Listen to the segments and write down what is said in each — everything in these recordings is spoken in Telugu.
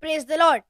Praise the Lord.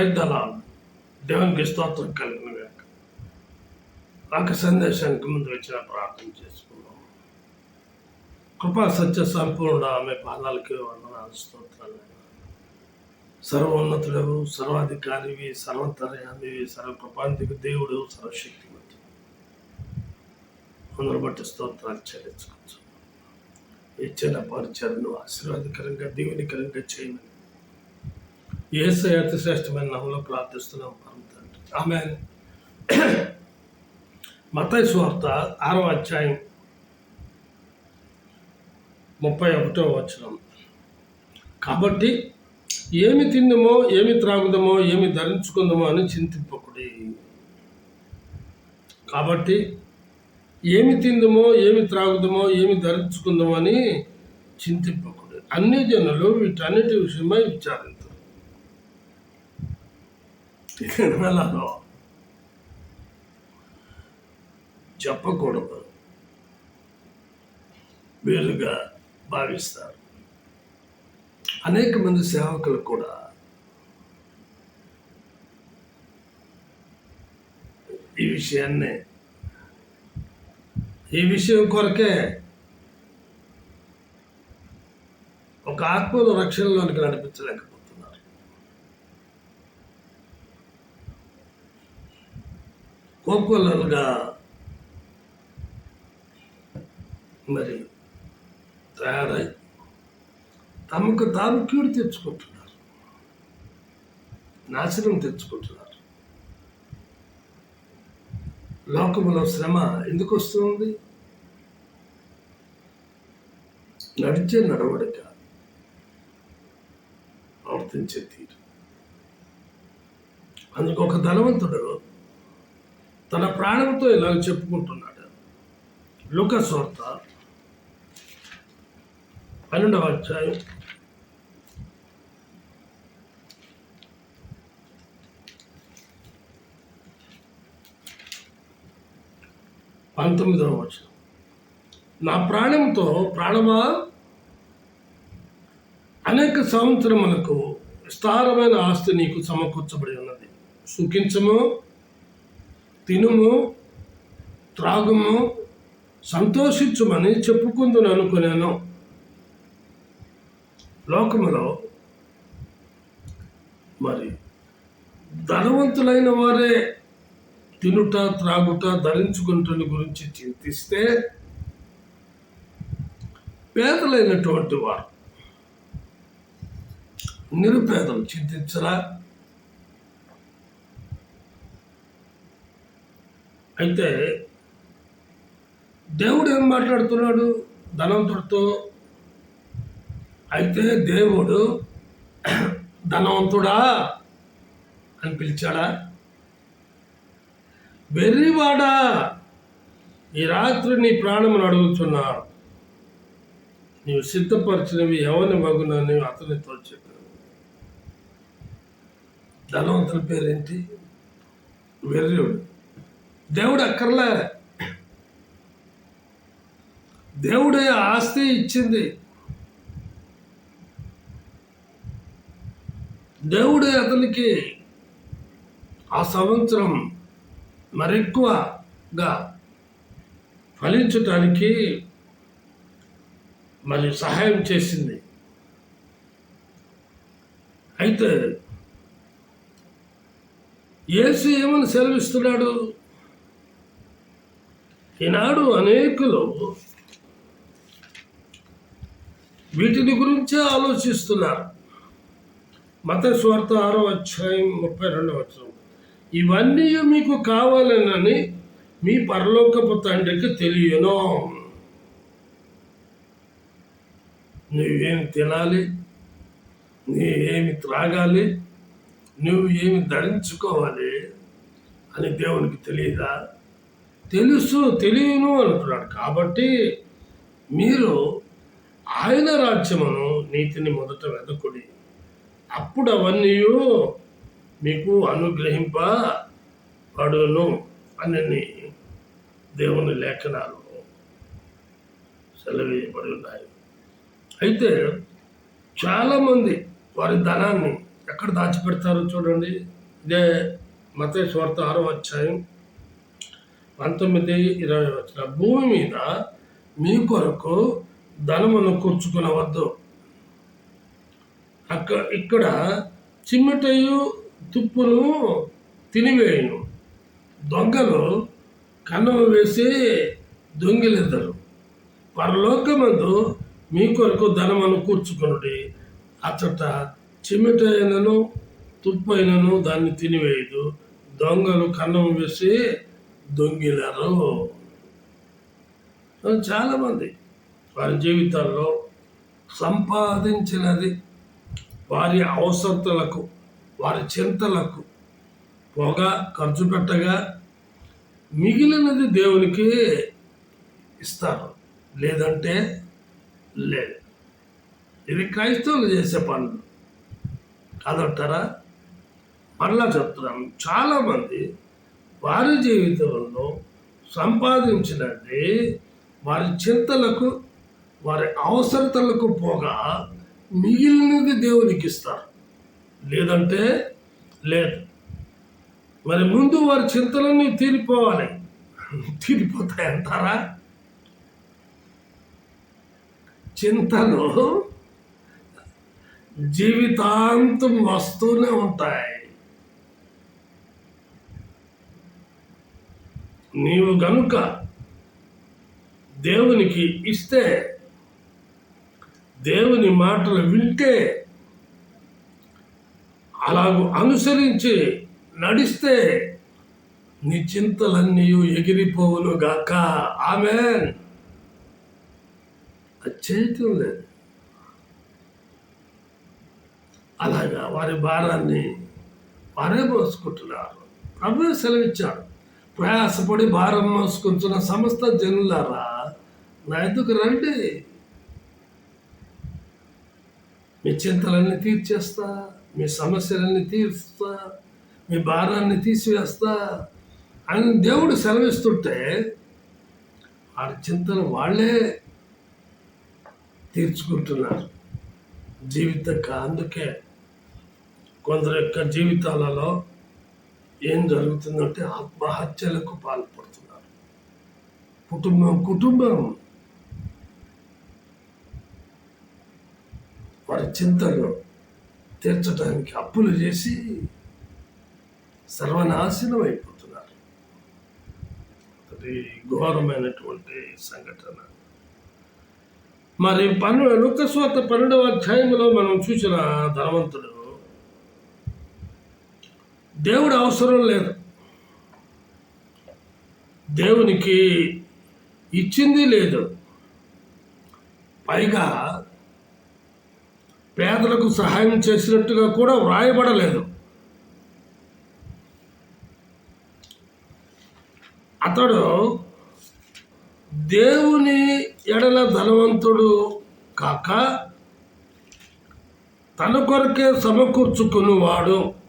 ప్రయత్నాలు దేవునికి స్తోత్రం కలిగిన గాక నాకు సందేశానికి ముందు వచ్చిన ప్రార్థన చేసుకున్నాం కృపా సత్య సంపూర్ణ ఆమె పాదాలకి వందనాలు స్తోత్రాలు. సర్వోన్నతుడవు సర్వాధికారివి సర్వతరయానివి సర్వకృపాంతికి దేవుడు సర్వశక్తిమంతుడు. అందరు బట్టి స్తోత్రాలు చెల్లించుకోవచ్చు ఇచ్చిన పరిచయను ఆశీర్వాదకరంగా దీవెనికరంగా చేయమని ఏసై అతి శ్రేష్టమైన నామంలో ప్రార్థిస్తున్నాం. ఆమె మతయ స్వార్త ఆరవ అధ్యాయం ముప్పై ఒకటో వచనం. కాబట్టి ఏమి తిందమో ఏమి త్రాగుదమో ఏమి ధరించుకుందామో అని చింతింపకుడి. కాబట్టి ఏమి తిందమో ఏమి త్రాగుదమో ఏమి ధరించుకుందామో అని చింతింపకుడి. అన్ని జనులు వీటన్నిటి విషయమై విచారించారు నెలలో చెప్పకూడదు. వీలుగా భావిస్తారు. అనేక మంది సేవకులు కూడా ఈ విషయాన్ని ఈ విషయం కొరకే ఒక ఆత్మలో రక్షణలోనికి నడిపించలేక కోకొల్లలుగా మరి తయారై తమకు తాము కీడు తెచ్చుకుంటున్నారు. నాశనం తెచ్చుకుంటున్నారు. లోకములో శ్రమ ఎందుకు వస్తుంది? నడిచే నడవడిక ప్రవర్తించే తీరు. అందుకు ఒక ధనవంతుడు తన ప్రాణంతో ఇలా చెప్పుకుంటున్నాడు. లూకాస్ వార్త పన్నెండవ అధ్యాయం. పంతొమ్మిదవ వచనం. నా ప్రాణంతో ప్రాణమా? సంవత్సరములకు విస్తారమైన ఆస్తి నీకు సమకూర్చబడి ఉన్నది. సుఖించము? తినుము త్రాగుము సంతోషించుమని చెప్పుకుందని అనుకున్నాను లోకములో మరి ధనవంతులైన వారే తినుట త్రాగుట ధరించుకుంటున్న గురించి చింతిస్తే పేదలైనటువంటి వారు నిరుపేదలు చింతించరా? అయితే దేవుడు ఏం మాట్లాడుతున్నాడు? ధనవంతుడితో అయితే దేవుడు ధనవంతుడా అని పిలిచాడా? వెర్రివాడా ఈ రాత్రి నీ ప్రాణమును అడుగుతున్నాడు నీవు సిద్ధపరిచినవి ఎవరిని మగునని అతనితో చెప్పాను ధనవంతుల పేరేంటి? వెర్రియుడు దేవుడు అక్కర్లే దేవుడే ఆస్తి ఇచ్చింది. దేవుడే అతనికి ఆ సంవత్సరం మరెక్కువగా ఫలించటానికి మరి సహాయం చేసింది. అయితే ఏసు ఏమని సెలవిస్తున్నాడు? ఈనాడు అనేకులు వీటిని గురించే ఆలోచిస్తున్నారు. మత స్వార్థ ఆరో అధ్యాయం ముప్పై రెండవ వచ్చిన ఇవన్నీ మీకు కావాలనని మీ పరలోకపు తండ్రికి తెలియను. నువ్వేమి తినాలి? నువ్వేమి త్రాగాలి? నువ్వు ఏమి ధరించుకోవాలి? అని దేవునికి తెలియదా? తెలుసు తెలియను అంటున్నాడు. కాబట్టి మీరు ఆయన రాజ్యమును నీతిని మొదట వెదకుడి. అప్పుడు అవన్నీ మీకు అనుగ్రహింప పడును అని దేవుని లేఖనాలు సెలవేయబడి ఉన్నాయి అయితే చాలామంది వారి ధనాన్ని ఎక్కడ దాచిపెడతారో చూడండి. ఇదే మత స్వార్థ ఆరో అధ్యాయం పంతొమ్మిది ఇరవై వచ్చిన భూమి మీద మీ కొరకు ధనమును కూర్చుకునవద్దు. అక్క ఇక్కడ చిమ్మటయు తుప్పును తినివేయను. దొంగలు కన్నము వేసి దొంగిలిద్దరు పరలోకమందు మీ కొరకు ధనమును కూర్చుకొనుడి. అచ్చట చిమ్మిటైనను తుప్పైనను దాన్ని తినివేయదు. దొంగలు కన్నం వేసి దొంగిలరు చాలామంది వారి జీవితాల్లో సంపాదించినది వారి అవసరతలకు వారి చింతలకు పోగా ఖర్చు పెట్టగా మిగిలినది దేవునికి ఇస్తారు. లేదంటే లేదు. ఇది క్రైస్తవులు చేసే పనులు. కాదంటారా? మరలా చెప్తున్నాను. చాలామంది వారి జీవితంలో సంపాదించినది వారి చింతలకు వారి అవసరతలకు పోగా మిగిలినది దేవునికి ఇస్తారు లేదంటే లేదు. మరి ముందు వారి చింతలన్నీ తీరిపోవాలి. తీరిపోతాయి అంటారా? చింతలు జీవితాంతం వస్తూనే ఉంటాయి. నీవు గనుక దేవునికి ఇస్తే దేవుని మాటలు వింటే అలాగూ అనుసరించి నడిస్తే నీ చింతలన్నీ ఎగిరిపోవును గాక. ఆమె అది చేయటం లేదు. అలాగా వారి భారాన్ని వారే మోసుకుంటున్నారు. ప్రభు సెలవిచ్చాడు. ప్రయాసపడి భారం మోసుకుంటున్న సమస్త జనులారా నా ఎందుకు రండి. మీ చింతలన్నీ తీర్చేస్తా మీ సమస్యలన్నీ తీరుస్తా మీ భారాన్ని తీసివేస్తా. అని దేవుడు సెలవిస్తుంటే వారి చింతలు వాళ్ళే తీర్చుకుంటున్నారు. జీవిత అందుకే కొందరు యొక్క జీవితాలలో ఏం జరుగుతుందంటే ఆత్మహత్యలకు పాల్పడుతున్నారు. కుటుంబం కుటుంబం. వారి చింతలు తీర్చడానికి అప్పులు చేసి సర్వనాశనం అయిపోతున్నారు. అది ఘోరమైనటువంటి సంఘటన. మరి పన్ను లుక్కస్వాత పన్నెండవ అధ్యాయంలో మనం చూసిన ధనవంతుడు దేవుడు అవసరం లేదు. దేవునికి ఇచ్చింది లేదు. పైగా పేదలకు సహాయం చేసినట్టుగా కూడా వ్రాయబడలేదు. అతడు దేవుని ఎడల ధనవంతుడు కాక తన కొరకే సమకూర్చుకునేవాడు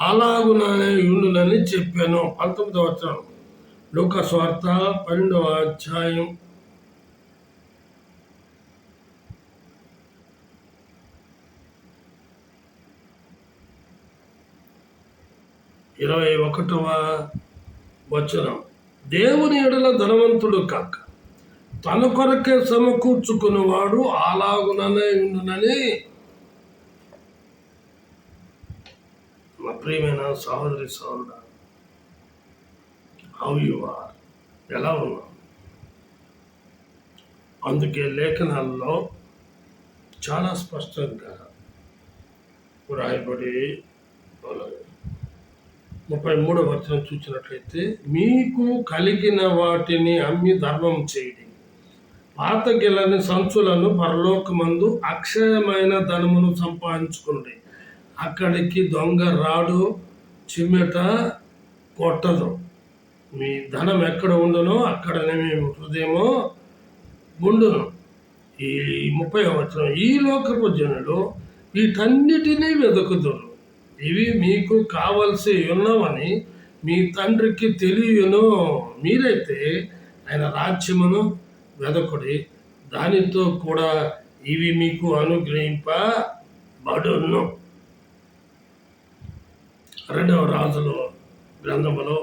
అలాగుననే ఉండునని చెప్పాను. పంతొమ్మిదవ వచ్చాను లోక స్వార్థ పన్నెండవ అధ్యాయం. ఇరవై ఒకటవ వచనం. దేవుని ఎడల ధనవంతుడు కాక తన కొరకే సమకూర్చుకున్నవాడు అలాగుననే ఉండునని మా ప్రియమైన సహోదరి సహోదరు హౌ యు ఆర్ ఎలా ఉన్నావు? అందుకే లేఖనాల్లో చాలా స్పష్టంగా వ్రాయబడి ముప్పై మూడవ వచనం చూసినట్లయితే మీకు కలిగిన వాటిని అమ్మి ధర్మం చేయడం. పాత గిలని సంచులను పరలోకమందు అక్షయమైన ధనమును సంపాదించుకుని అక్కడికి దొంగ రాడు చిమ్మెట కొట్టదు. మీ ధనం ఎక్కడ ఉండనో అక్కడనే మేము హృదయమో ఉండును. ఈ ముప్పై వచనం ఈ లోకపు జనులు వీటన్నిటినీ వెతుకుతురు ఇవి మీకు కావలసి ఉన్నవని మీ తండ్రికి తెలియను. మీరైతే ఆయన రాజ్యమును వెదకుడి దానితో కూడా ఇవి మీకు అనుగ్రహింపబడును. రెండవ రాజుల గ్రంథములో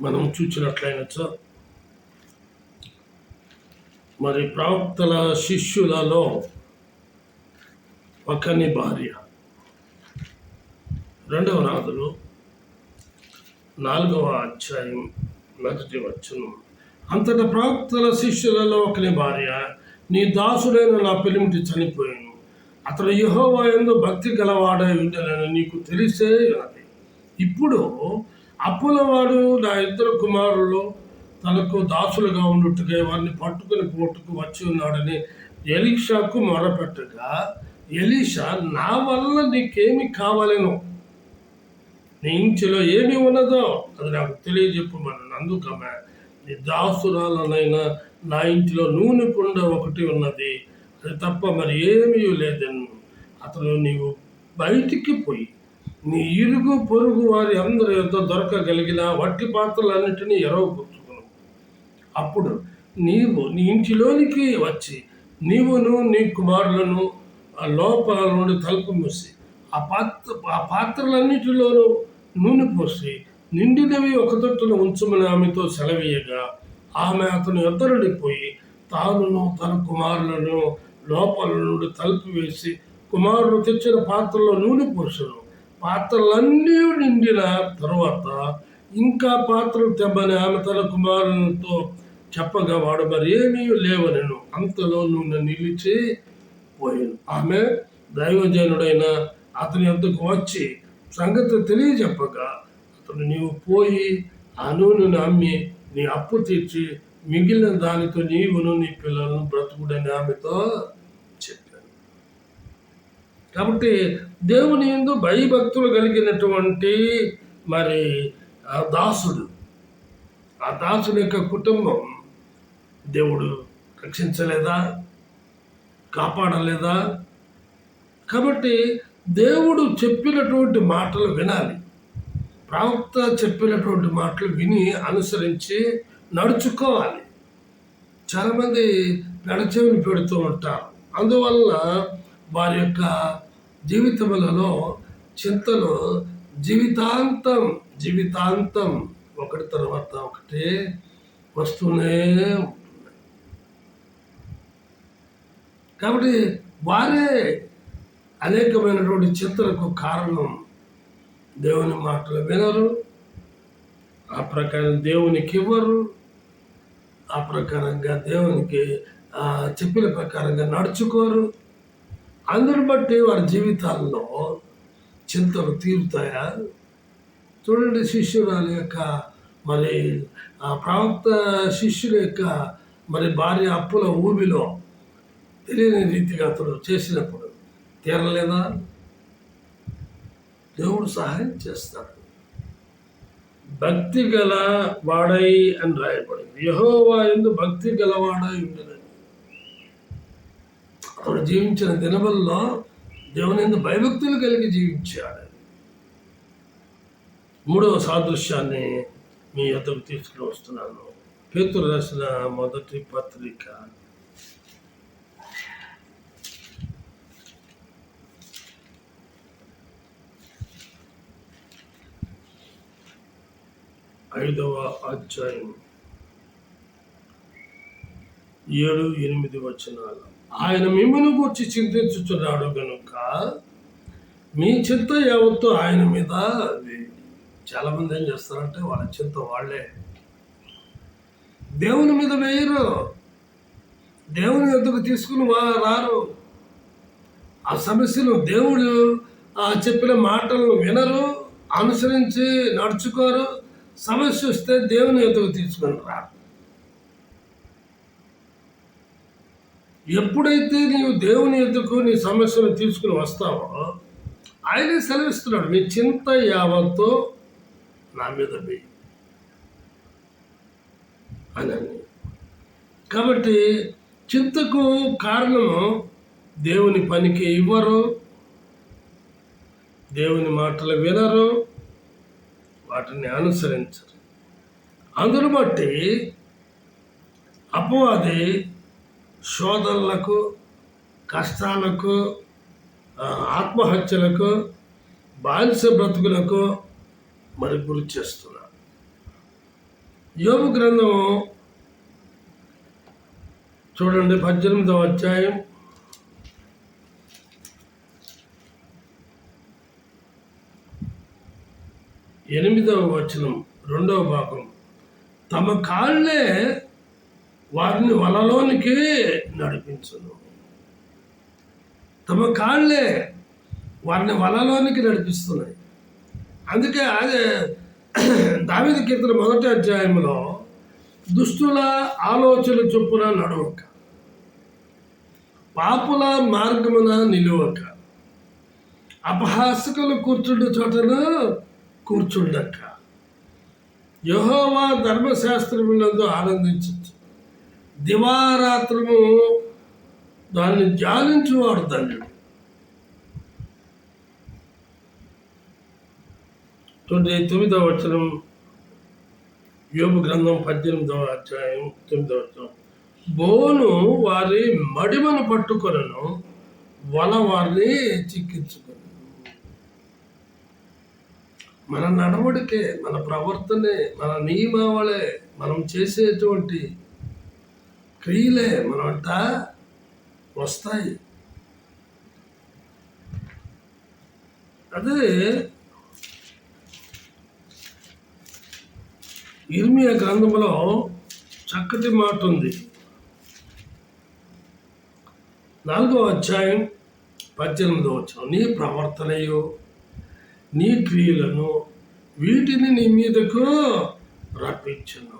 మనం చూచినట్లయినచ్చు మరి ప్రవక్తల శిష్యులలో ఒకని భార్య. రెండవ రాజులు నాలుగవ అధ్యాయం మొదటి వచ్చును అంతట ప్రవక్తల శిష్యులలో ఒకని భార్య నీ దాసుడైన నా పెలిమిటి చనిపోయింది అతడు యహోవా ఎందు భక్తి గలవాడై ఉండనని నీకు తెలిసే ఉన్నది. ఇప్పుడు అప్పులవాడు నా ఇద్దరు కుమారులు తనకు దాసులుగా ఉండుట్టుగా వారిని పట్టుకుని పోటుకు వచ్చి ఉన్నాడని ఎలీషాకు మొరపెట్టగా ఎలీషా నా వల్ల నీకేమి కావాలను? నీ ఇంటిలో ఏమి ఉన్నదో అది నాకు తెలియజెప్పమని అందుకమే నీ దాసురాలనైనా నా ఇంటిలో నూనె కుండ ఒకటి ఉన్నది. తప్ప మరి ఏమీ లేదన్ను అతను నీవు బయటికి పోయి నీ ఇరుగు పొరుగు వారి అందరి యొక్క దొరకగలిగిన వట్టి పాత్రలన్నింటినీ ఎరవపుచ్చుకును అప్పుడు నీవు నీ ఇంటిలోనికి వచ్చి నీవును నీ కుమారులను ఆ లోపల నుండి తలుపు మూసి ఆ పాత్ర ఆ పాత్రలన్నిటిలోనూ నూనె పోసి నిండినవి ఒక తొట్టును ఉంచమని ఆమెతో సెలవీయగా ఆమె అతను ఎద్దరుడి పోయి తానును తన కుమారులను లోపల నుండి తలుపు వేసి కుమారుడు తెచ్చిన పాత్రలో నూనె పోసాను. పాత్రలన్నీ నిండిన తర్వాత ఇంకా పాత్రలు తెమ్మని ఆమె తన కుమారునితో చెప్పగా వాడు మరి ఏమీ లేవనెను. అంతలో నూనె నిలిచి పోయాను. ఆమె దైవజనుడైన అతని వద్దకు వచ్చి సంగతి తెలియజెప్పగా అతను నీవు పోయి ఆ నూనెను అమ్మి నీ అప్పు తీర్చి మిగిలిన దానితో నీవును నీ పిల్లలను బ్రతుకుడని ఆమెతో చెప్పాను. కాబట్టి దేవుని ఎందు భయభక్తులు కలిగినటువంటి మరి ఆ దాసుడు ఆ దాసుని యొక్క కుటుంబం దేవుడు రక్షించలేదా? కాపాడలేదా? కాబట్టి దేవుడు చెప్పినటువంటి మాటలు వినాలి. ప్రవక్త చెప్పినటువంటి మాటలు విని అనుసరించి నడుచుకోవాలి. చాలామంది పెడచెవిని పెడుతూ ఉంటారు. అందువల్ల వారి యొక్క జీవితములలో చింతలు జీవితాంతం జీవితాంతం ఒకటి తర్వాత ఒకటి వస్తూనే కాబట్టి వారే అనేకమైనటువంటి చింతలకు కారణం. దేవుని మాటలు వినరు. ఆ ప్రకారం దేవునికి ఇవ్వరు. ఆ ప్రకారంగా దేవునికి చెప్పిన ప్రకారంగా నడుచుకోరు. అందుని బట్టి వారి జీవితాల్లో చింతలు తీరుతాయా? చూడండి శిష్యురాలి యొక్క మరి ఆ ప్రవక్త శిష్యుల యొక్క మరి భార్య అప్పుల ఊబిలో తెలియని రీతిగా అతడు చేసినప్పుడు తీరలేదా? దేవుడు సహాయం చేస్తాడు. భక్తి గల వాడై అని రాయబడింది. యహోవా ఎందు భక్తి గలవాడై ఉండదని అతడు జీవించిన దినవల్లో దేవుని ఎందు భయభక్తులు కలిగి జీవించాడు. మూడవ సాదృశ్యాన్ని మీ అద్దకు తీసుకుని వస్తున్నాను. పేతురు రాసిన మొదటి పత్రిక. ఐదవ అధ్యాయం ఏడు ఎనిమిది వచనాలు. ఆయన మిమ్మల్ని గురించి చింతించుచున్నాడు కనుక మీ చింత యావత్తు ఆయన మీద అది చాలా మంది ఏం చేస్తారంటే వాళ్ళ చింత వాళ్ళే. దేవుని మీద వేయరు. దేవుని ఎందుకు తీసుకుని వా- రారు. ఆ సమస్యలు దేవుడు ఆ చెప్పిన మాటలను వినరు అనుసరించి నడుచుకోరు సమస్య వస్తే దేవుని ఎదుగు తీసుకొని రా. ఎప్పుడైతే నీవు దేవుని ఎదుకు నీ సమస్యను తీసుకుని వస్తావో ఆయనే సెలవిస్తున్నాడు మీ చింత యావత్తో నా మీద వేయి. అని. కాబట్టి చింతకు కారణము దేవుని పనికి ఇవ్వరు దేవుని మాటలు వినరు. వాటిని అనుసరించరు. అందును బట్టి అపవాది శోధనలకు కష్టాలకు ఆత్మహత్యలకు బానిస బ్రతుకులకు మరి గురి చేస్తున్నారు. యోగు గ్రంథం చూడండి పద్దెనిమిదవ అధ్యాయం. ఎనిమిదవ వచనం రెండవ భాగం. తమ కాళ్ళే వారిని వలలోనికి నడిపించను. తమ కాళ్ళే వారిని వలలోనికి నడిపిస్తున్నాయి. అందుకే అదే దావిద కీర్తన మొదటి అధ్యాయంలో దుష్టుల ఆలోచన చొప్పున నడవక పాపుల మార్గమున నిలువక అపహాసకులు కూర్చుండే చోటను కూర్చుండక యహోవా ధర్మశాస్త్రములందు ఆనందించచ్చు. దివారాత్రము దాన్ని ధ్యానించువాడు ధన్యుడు. చూడండి తొమ్మిదవ వచనం యోగు గ్రంథం పద్దెనిమిదవ అధ్యాయం తొమ్మిదవ వచనం. బోను వారి మడిమను పట్టుకొనను వల వారిని చిక్కించుకు మన నడవడికే మన ప్రవర్తనే మన నియమావళే మనం చేసేటువంటి క్రియలే మనమంట వస్తాయి. అదే ఇర్మియా గ్రంథంలో చక్కటి మాట ఉంది. నాలుగో అధ్యాయం పద్దెనిమిదో వచ్చాం నీ ప్రవర్తనయు నీ క్రియలను వీటిని నీ మీదకు రప్పించను.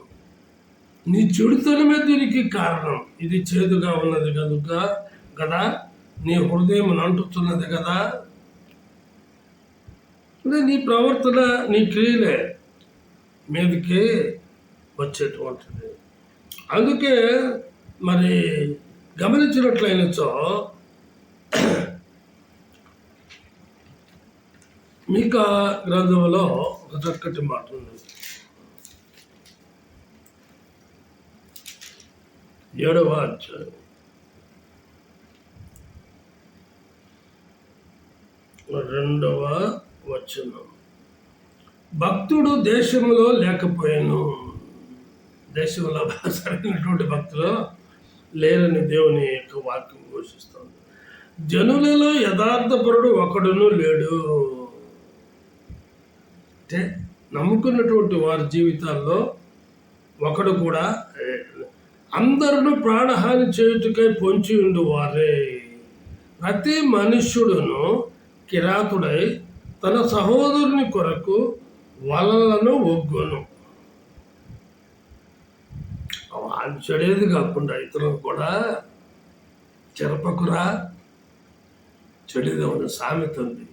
నీ చెడుతనమే దీనికి కారణం. ఇది చేదుగా ఉన్నది కనుక కదా? నీ హృదయం అంటుతున్నది కదా? అంటే నీ ప్రవర్తన నీ క్రియలే మీదకి వచ్చేటువంటిది. అందుకే మరి గమనించినట్లయినచో మీకా గ్రంథంలో ఒక చక్కటి మాట ఉంది. ఏడవ అధ్యాయం. రెండవ వచనం. భక్తుడు దేశంలో లేకపోయాను. దేశంలో సరైనటువంటి భక్తులు లేరని దేవుని యొక్క వాక్యం ఘోషిస్తుంది. జనులలో యథార్థపరుడు ఒకడును లేడు. అంటే నమ్ముకున్నటువంటి వారి జీవితాల్లో ఒకడు కూడా అందరూ ప్రాణహాని చేయుటకై పొంచి ఉండు వారే ప్రతి మనుష్యుడును కిరాతుడై తన సహోదరుని కొరకు వలలను ఒగ్గును. వాళ్ళు చెడేది కాకుండా ఇతరులు కూడా చెరపకురా చెడేది ఉన్న సామెత ఉంది.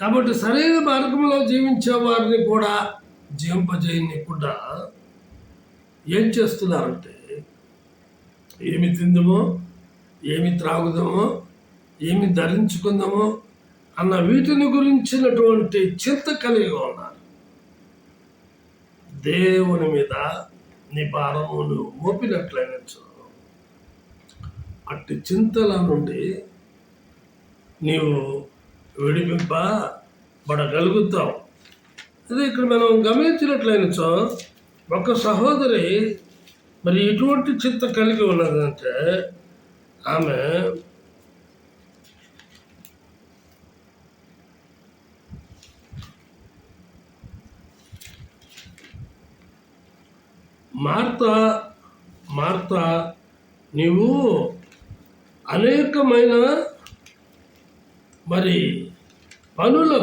కాబట్టి సరైన మార్గంలో జీవించే వారిని కూడా జీవింపజేయనీయకుండా ఏం చేస్తున్నారంటే ఏమి తిందమో ఏమి త్రాగుదామో ఏమి ధరించుకుందామో అన్న వీటిని గురించినటువంటి చింత కలిగి ఉన్నారు. దేవుని మీద నీ భారమును మోపినట్లయినచ్చు అట్టి చింతల నుండి నీవు విడిపింపబడగలుగుతావు అదే ఇక్కడ మనం గమనించినట్లయినచో ఒక సహోదరి మరి ఎటువంటి చింత కలిగి ఉన్నదంటే ఆమె మార్త మార్త నీవు అనేకమైన మరి పనులు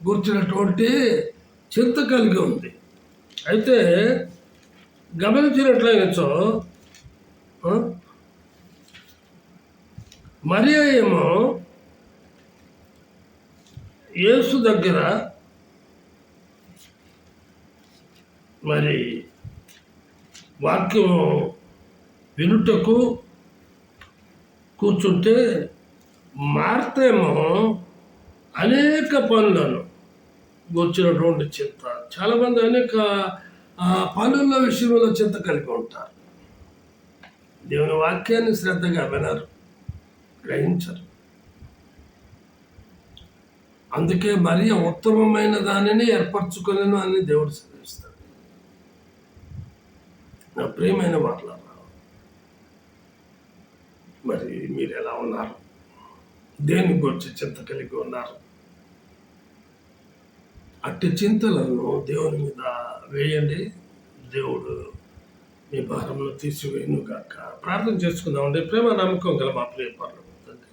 గుర్చినటువంటి చింత కలిగి ఉంది. అయితే గమనించినట్లయితే మరి మరియా ఏమో యేసు దగ్గర మరి వాక్యం వినుటకు కూర్చుంటే మార్తేమో అనేక పనులను వచ్చినటువంటి చింత. చాలామంది అనేక పనుల విషయంలో చింత కలిగి ఉంటారు. దేవుని వాక్యాన్ని శ్రద్ధగా వినరు గ్రహించరు. అందుకే మరి ఉత్తమమైన దానిని ఏర్పరచుకోలేను అని దేవుడు సెలవిస్తాడు. నా ప్రియమైన మాట్లాడారు మరి మీరు ఎలా ఉన్నారు? దేని గురించి చింత కలిగి ఉన్నారు? అట్టి చింతలను దేవుని మీద వేయండి. దేవుడు మీ భారంలో తీసివేయను కాక ప్రార్థన చేసుకుందామండి. ప్రేమ నమ్మకం గల మా ప్రియ పర్లకు తండ్రి.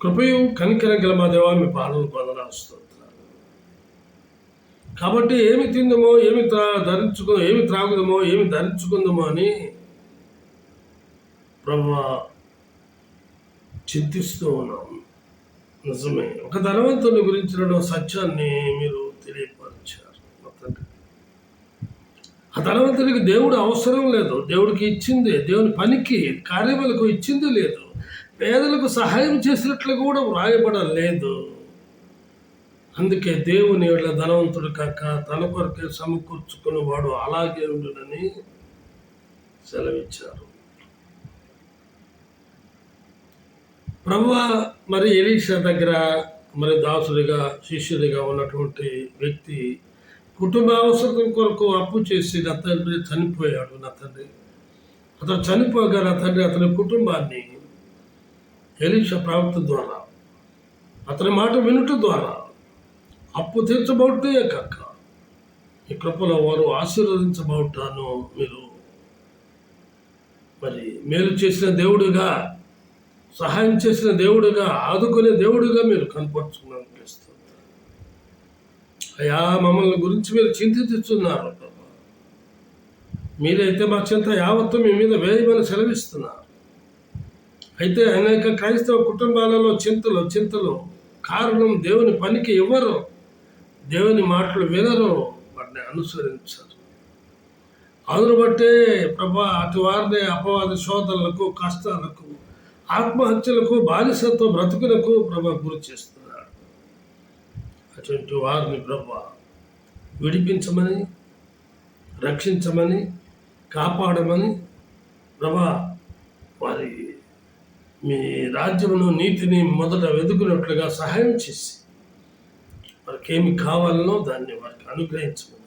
కృపయు కనికరం గల మా దేవా మీ పాలన పొందనాలు కాబట్టి ఏమి తిందమో ఏమి త్రా ధరించుకో ఏమి త్రాగుదామో ఏమి ధరించుకుందామో అని ప్రభా చింతిస్తూ ఉన్నాం. నిజమే. ఒక ధనవంతుని గురించిన సత్యాన్ని మీరు తెలియపరిచారు. మా ఆ ధనవంతునికి దేవుడు అవసరం లేదు. దేవుడికి ఇచ్చింది. దేవుని పనికి కార్యములకు ఇచ్చింది లేదు. పేదలకు సహాయం చేసినట్లు కూడా వ్రాయబడలేదు. అందుకే దేవుని వీళ్ళ ధనవంతుడు కాక తన కొరకే సమకూర్చుకుని వాడు అలాగే ఉండునని సెలవిచ్చారు. ప్రభు మరి ఎలీష దగ్గర మరి దాసుడిగా శిష్యుడిగా ఉన్నటువంటి వ్యక్తి కుటుంబ అవసరం కొరకు అప్పు చేసి నా తండ్రి చనిపోయాడు నా తండ్రి. అతను చనిపోగా నా తండ్రి అతని కుటుంబాన్ని ఎలీష ప్రవక్త ద్వారా అతని మాట వినుట ద్వారా అప్పు తీర్చబోటే కాక ఈ కృపలో వారు ఆశీర్వదించబోటాను మీరు మరి మేలు చేసిన దేవుడిగా సహాయం చేసిన దేవుడుగా ఆదుకునే దేవుడిగా మీరు కనపరుచుకున్నాను క్రీస్తు. అయా మమ్మల్ని గురించి మీరు చింతిస్తున్నారు మీరైతే మా చింత యావత్తు మీ మీద వేయమని సెలవిస్తున్నారు. అయితే అనేక క్రైస్తవ కుటుంబాలలో చింతలు చింతలు కారణం దేవుని పనికి ఇవ్వరు దేవుని మాటలు వినరు వాటిని అనుసరించరు. అందును బట్టే ప్రభా అటు వారిని అపవాది శోధనలకు కష్టాలకు ఆత్మహత్యలకు బానిసత్వ బ్రతుకులకు ప్రభ గురి చేస్తున్నాడు. అటువంటి వారిని ప్రభు విడిపించమని రక్షించమని కాపాడమని ప్రభా వారి మీ రాజ్యమును నీతిని మొదట వెతుకున్నట్లుగా సహాయం చేసి వారికి ఏమి కావాలనో దాన్ని వారికి అనుగ్రహించమని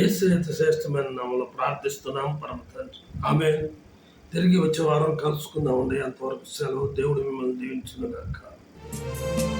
ఏ శ్రేత శ్రేష్టమైన నామలో ప్రార్థిస్తున్నాం. పరమ తండ్రి. ఆమె తిరిగి వచ్చే వారం కలుసుకుందామండి. అంతవరకు సెలవు. దేవుడు మిమ్మల్ని దీవించునుగాక.